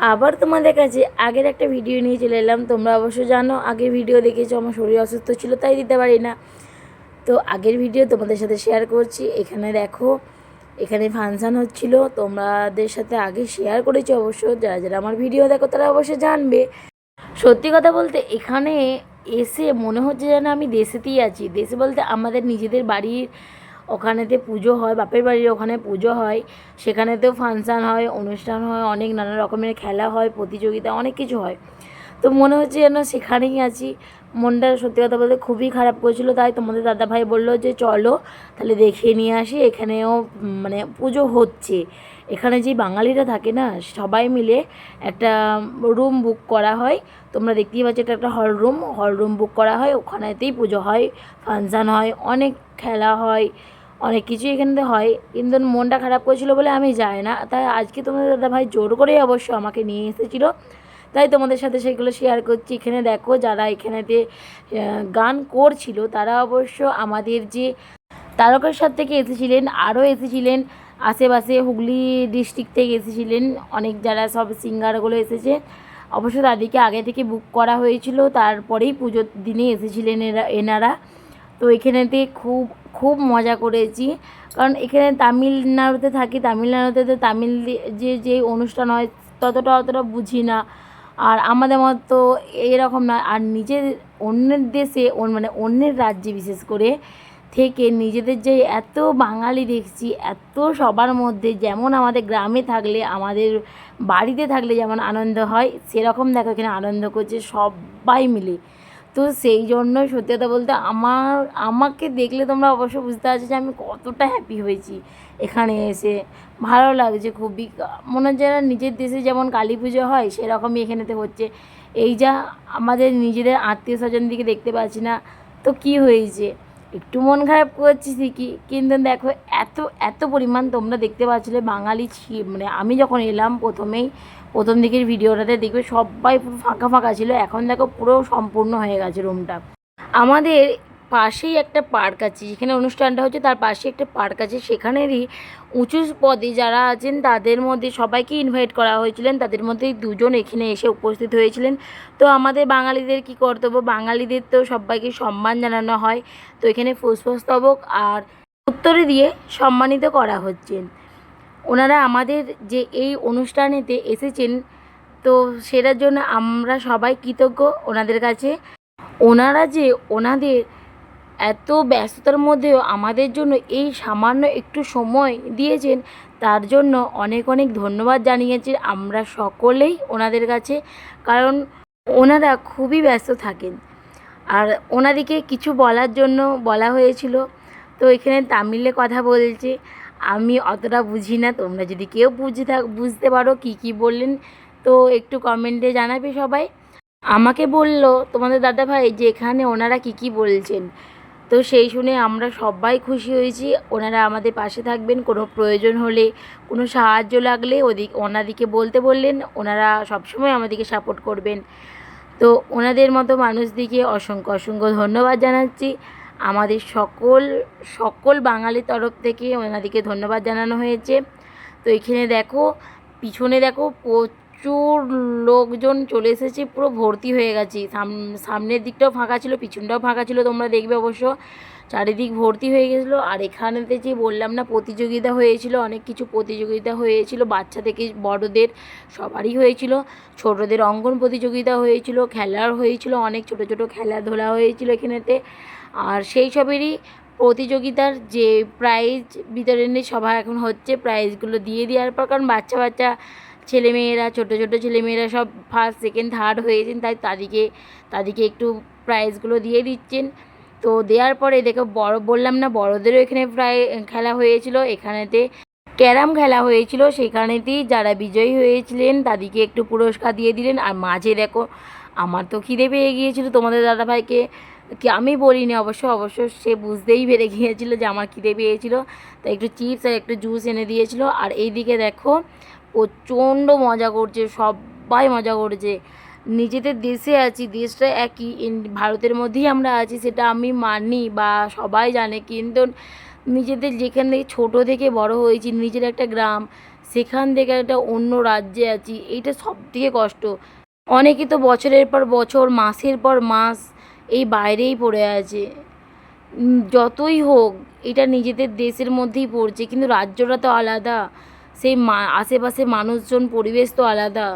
আবার তোমাদের কাছে আগের একটা ভিডিও নিয়ে চলে এলাম। তোমরা অবশ্য জানো, আগের ভিডিও দেখেছ, আমার শরীর অসুস্থ ছিল, তাই দিতে পারি না। তো আগের ভিডিও তোমাদের সাথে শেয়ার করছি। এখানে দেখো, এখানে ফাংশান হচ্ছিল। তোমাদের সাথে আগে শেয়ার করেছি অবশ্য। যারা যারা আমার ভিডিও দেখো, তারা অবশ্য জানবে। সত্যি কথা বলতে, এখানে এসে মনে হচ্ছে যেন আমি দেশেতেই আছি। দেশে বলতে আমাদের নিজেদের বাড়ির ওখানেতে পুজো হয়, বাপের বাড়ির ওখানে পুজো হয়, সেখানেতেও ফাংশান হয়, অনুষ্ঠান হয়, অনেক নানা রকমের খেলা হয়, প্রতিযোগিতা, অনেক কিছু হয়। তো মনে হচ্ছে যেন সেখানেই আছি। মনটা সত্যি কথা বলতে খুবই খারাপ করেছিল, তাই তোমাদের দাদাভাই বলল যে চলো, তাহলে দেখিয়ে নিয়ে আসি, এখানেও মানে পুজো হচ্ছে। এখানে যে বাঙালিরা থাকে না, সবাই মিলে একটা রুম বুক করা হয়। তোমরা দেখতেই পাচ্ছ এটা একটা hall room hall room book করা হয়, ওখানেতেই পুজো হয়, ফাংশান হয়, অনেক খেলা হয় অনেক কিছু এখানে হয়। কিন্তু মনটা খারাপ করেছিল বলে আমি যাই না। তাই আজকে তোমাদের দাদা ভাই জোর করেই অবশ্য আমাকে নিয়ে এসেছিল। তাই তোমাদের সাথে সেগুলো শেয়ার করছি। এখানে দেখো যারা এখানেতে গান করছিল, তারা অবশ্য আমাদের যে তারকেশ্বর থেকে এসেছিলেন, আরও এসেছিলেন, আশেপাশে হুগলি ডিস্ট্রিক্ট থেকে এসেছিলেন, অনেক যারা সব সিঙ্গারগুলো এসেছে। অবশ্য তাদেরকে আগে থেকে বুক করা হয়েছিল, তারপরেই পুজোর দিনে এসেছিলেন এরা, এনারা। তো এখানেতে খুব খুব মজা করেছি। কারণ এখানে তামিলনাড়ুতে থাকি, তামিলনাড়ুতে তো তামিল যে যে অনুষ্ঠান হয় ততটা অতটা বুঝি না। আর আমাদের মতো এরকম না, আর নিজের, অন্যের দেশে মানে অন্যের রাজ্যে বিশেষ করে থেকে নিজেদের যে এত বাঙালি দেখছি, এত সবার মধ্যে যেমন আমাদের গ্রামে থাকলে, আমাদের বাড়িতে থাকলে যেমন আনন্দ হয়, সেরকম দেখো এখানে আনন্দ করছে সবাই মিলে। তো সেই জন্য সত্যি কথা বলতে আমার, আমাকে দেখলে তোমরা অবশ্য বুঝতে পারছ যে আমি কতটা হ্যাপি হয়েছি এখানে এসে। ভালো লাগছে খুবই। মনে হচ্ছে যারা নিজের দেশে যেমন কালী পুজো হয়, সেরকমই এখানেতে হচ্ছে। এই যা আমাদের নিজেদের আত্মীয় স্বজন দিকে দেখতে পাচ্ছি না, তো কি হয়েছে? একটু মন খারাপ করছি ঠিকই, কিন্তু দেখো এত এত পরিমাণ তোমরা দেখতে পাচ্ছিলে বাঙালি ছি মানে আমি যখন এলাম প্রথমেই, প্রথম দিকের ভিডিওটাতে দেখবে সবাই পুরো ফাঁকা ফাঁকা ছিল, এখন দেখো পুরো সম্পূর্ণ হয়ে গেছে রুমটা আমাদের পাশেই একটা পার্ক আছে, যেখানে অনুষ্ঠানটা হচ্ছে তার পাশে একটা পার্ক আছে। সেখানেরই উঁচু পদে যারা আছেন, তাদের মধ্যে সবাইকে ইনভাইট করা হয়েছিলেন। তাদের মধ্যে দুজন এখানে এসে উপস্থিত হয়েছিলেন। তো আমাদের বাঙালিদের কি কর্তব্য? বাঙালিদের তো সবাইকে সম্মান জানানো হয়। তো এখানে পুষ্পস্তবক আর উত্তরে দিয়ে সম্মানিত করা হচ্ছেন ওনারা আমাদের যে এই অনুষ্ঠানেতে এসেছেন, তো সেটার জন্য আমরা সবাই কৃতজ্ঞ ওনাদের কাছে। ওনারা যে ওনাদের এত ব্যস্ততার মধ্যেও আমাদের জন্য এই সামান্য একটু সময় দিয়েছেন, তার জন্য অনেক অনেক ধন্যবাদ জানিয়েছি আমরা সকলেই ওনাদের কাছে, কারণ ওনারা খুবই ব্যস্ত থাকেন। আর ওনাদিকে কিছু বলার জন্য বলা হয়েছিল, তো এখানে তামিলে কথা বলছে, আমি অতটা বুঝি না, তোমরা যদি কেউ বুঝে থাক, বুঝতে পারো কী কী বললেন, তো একটু কমেন্টে জানাবে সবাই। আমাকে বলল, তোমাদের দাদা ভাই যে এখানে ওনারা কী কী বলছেন? তো সেই শুনে আমরা সবাই খুশি হয়েছি। ওনারা আমাদের পাশে থাকবেন, কোনো প্রয়োজন হলে, কোনো সাহায্য লাগলে ওদিক ওনাদিকে বলতে বললেন, ওনারা সবসময় আমাদেরকে সাপোর্ট করবেন। তো ওনাদের মতো মানুষদিকে অসংখ্য অসংখ্য ধন্যবাদ জানাচ্ছি। আমাদের সকল সকল বাঙালির তরফ থেকে ওনাদিকে ধন্যবাদ জানানো হয়েছে। তো এখানে দেখো, পিছনে দেখো প্রচুর লোকজন চলে এসেছে, পুরো ভর্তি হয়ে গেছে। সাম- সামনের দিকটাও ফাঁকা ছিল, পিছনটাও ফাঁকা ছিল, তোমরা দেখবে অবশ্য। চারিদিক ভর্তি হয়ে গেছিল, আর এখানেতে যে বললাম না, প্রতিযোগিতা হয়েছিল, অনেক কিছু প্রতিযোগিতা হয়েছিল, বাচ্চা থেকে বড়দের সবারই হয়েছিল, ছোটদের অঙ্কন প্রতিযোগিতা হয়েছিল, খেলার হয়েছিল, অনেক ছোট ছোট খেলাধুলা হয়েছিল এখানেতে। আর সেই সবেরই প্রতিযোগিতার যে প্রাইজ বিতরণী সভা এখন হচ্ছে প্রাইজগুলো দিয়ে দেওয়ার পর, কারণ বাচ্চা বাচ্চা ছেলেমেয়েরা, ছোটো ছোটো ছেলেমেয়েরা সব ফার্স্ট সেকেন্ড থার্ড হয়েছেন, তাই তাদেরকে তাদেরকে একটু প্রাইজগুলো দিয়ে দিচ্ছেন। তো দেওয়ার পরে দেখো, বড়, বললাম না, বড়দেরও এখানে প্রায় খেলা হয়েছিল। এখানেতে ক্যারাম খেলা হয়েছিল। সেখানেতেই যারা বিজয়ী হয়েছিলেন, তাদেরকে একটু পুরস্কার দিয়ে দিলেন। আর মাঝে দেখো, আমার তো খিদে পেয়ে গিয়েছিল তোমাদের দাদাভাইকে। কি আমি বলিনি অবশ্য অবশ্য সে বুঝতেই পেরে গিয়েছিল যে আমার খিদে পেয়েছিল। তাই একটু চিপস আর একটু জুস এনে দিয়েছিল। আর এইদিকে দেখো প্রচণ্ড মজা করছে, সবাই মজা করছে। নিজেদের দেশে আছি, দেশটা একই। ভারতের মধ্যেই আমরা আছি, সেটা আমি মানি বা সবাই জানে। কিন্তু নিজেদের যেখান থেকে, ছোটো থেকে বড় হয়েছি, নিজের একটা গ্রাম, সেখান থেকে একটা অন্য রাজ্যে আছি, এইটা সব থেকে কষ্ট। অনেকে তো বছরের পর বছর, মাসের পর মাস এই বাইরেই পড়ে আছে। যতই হোক, এটা নিজেদের দেশের মধ্যেই পড়ছে, কিন্তু রাজ্যটা তো আলাদা। সেই মা আশেপাশে মানুষজন, পরিবেশ তো আলাদা।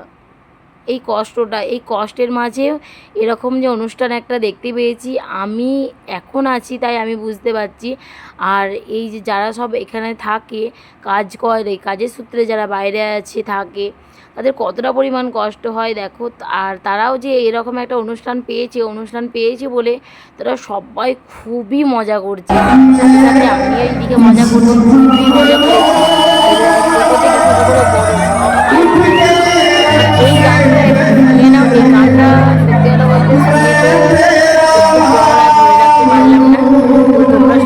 এই কষ্টটা, এই কষ্টের মাঝে এরকম যে অনুষ্ঠান একটা দেখতে পেয়েছি, আমি এখন আছি তাই আমি বুঝতে পারছি। আর এই যে যারা সব এখানে থাকে, কাজ করে, কাজের সূত্রে যারা বাইরে আছে, থাকে তাদের কতটা পরিমাণ কষ্ট হয় দেখো, আর তারাও যে এরকম একটা অনুষ্ঠান পেয়েছে অনুষ্ঠান পেয়েছে বলে তারা সবাই খুবই মজা করছে। আমি এইদিকে মজা মজা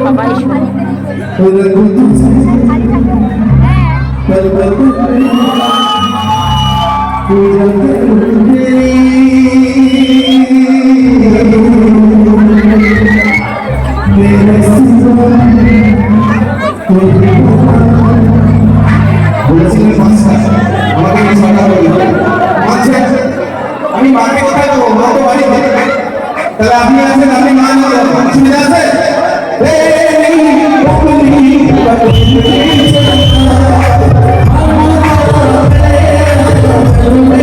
সবাই শোনো। ছটা বলবে আচ্ছা আমি মাকে কোথায় দেবো মা তো বাড়িতে তাহলে আপনি আছেন আপনি মা সুবিধা আছে Mana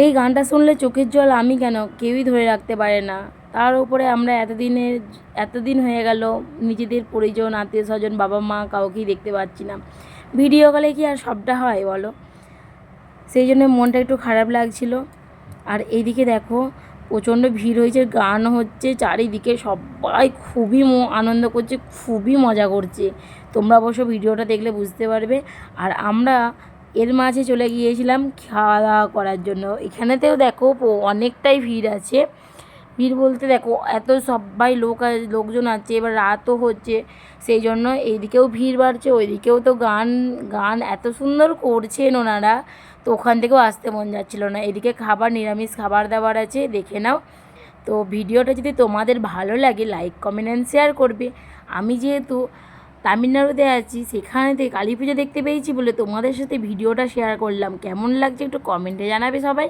এই গানটা শুনলে চোখের জল আমি কেন? কেউই ধরে রাখতে পারে না। তার উপরে আমরা এতদিনের এতদিন হয়ে গেল, নিজেদের পরিজন আত্মীয় স্বজন বাবা মা কাউকেই দেখতে পাচ্ছি না। ভিডিও কলে কি আর সবটা হয় বলো? সেই জন্য মনটা একটু খারাপ লাগছিল। আর এইদিকে দেখো, প্রচণ্ড ভিড় হয়েছে, গান হচ্ছে, চারিদিকে সবাই খুবই আনন্দ করছে, খুবই মজা করছে। তোমরা অবশ্য ভিডিওটা দেখলে বুঝতে পারবে। আর আমরা এর মাঝে চলে গিয়েছিলাম খাওয়া দাওয়া করার জন্য। এখানেতেও দেখো অনেকটাই ভিড় আছে। ভিড় বলতে দেখো, এত সবাই লোক লোকজন আছে, এবার রাতও হচ্ছে। সেই জন্য এইদিকেও ভিড় বাড়ছে, ওইদিকেও তো গান গান এত সুন্দর করছেন ওনারা, তো ওখান থেকেও আসতে মন যাচ্ছিল না। এদিকে খাবার, নিরামিষ খাবার দাবার আছে, দেখে নাও। তো ভিডিওটা যদি তোমাদের ভালো লাগে লাইক কমেন্ট অ্যান্ড শেয়ার করবে। আমি যেহেতু তামিলনাড়ুতে আছি সেখানে থেকে কালী পুজো দেখতে পেয়েছি বলে তোমাদের সাথে ভিডিওটা শেয়ার করলাম। কেমন লাগছে একটু কমেন্টে জানাবে সবাই।